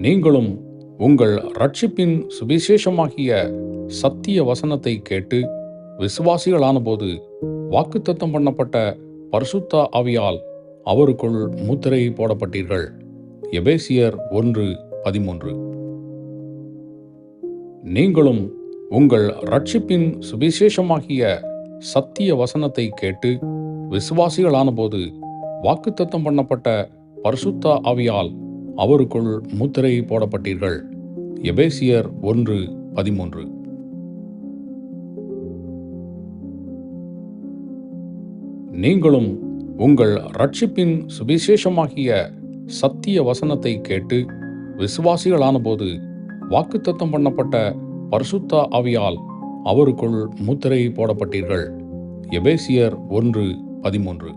நீங்களும் உங்கள் ரட்சிப்பின் சுவிசேஷமாகிய சத்திய வசனத்தை கேட்டு விசுவாசிகளானபோது வாக்குத்தத்தம் பண்ணப்பட்ட பரிசுத்த ஆவியால் அவருக்குள் முத்திரை போடப்பட்டீர்கள். எபேசியர் ஒன்று பதிமூன்று. நீங்களும் உங்கள் ரட்சிப்பின் சுவிசேஷமாகிய சத்திய வசனத்தை கேட்டு விசுவாசிகளானபோது வாக்குத்தத்தம் பண்ணப்பட்ட பரிசுத்த ஆவியால் அவருக்குள் முத்திரை போடப்பட்டீர்கள். எபேசியர் ஒன்று பதிமூன்று. நீங்களும் உங்கள் ரட்சிப்பின் சுவிசேஷமாகிய சத்திய வசனத்தை கேட்டு விசுவாசிகளானபோது வாக்குத்தத்தம் பண்ணப்பட்ட பரிசுத்த ஆவியால் அவருக்குள் முத்திரை போடப்பட்டீர்கள். எபேசியர் ஒன்று பதிமூன்று.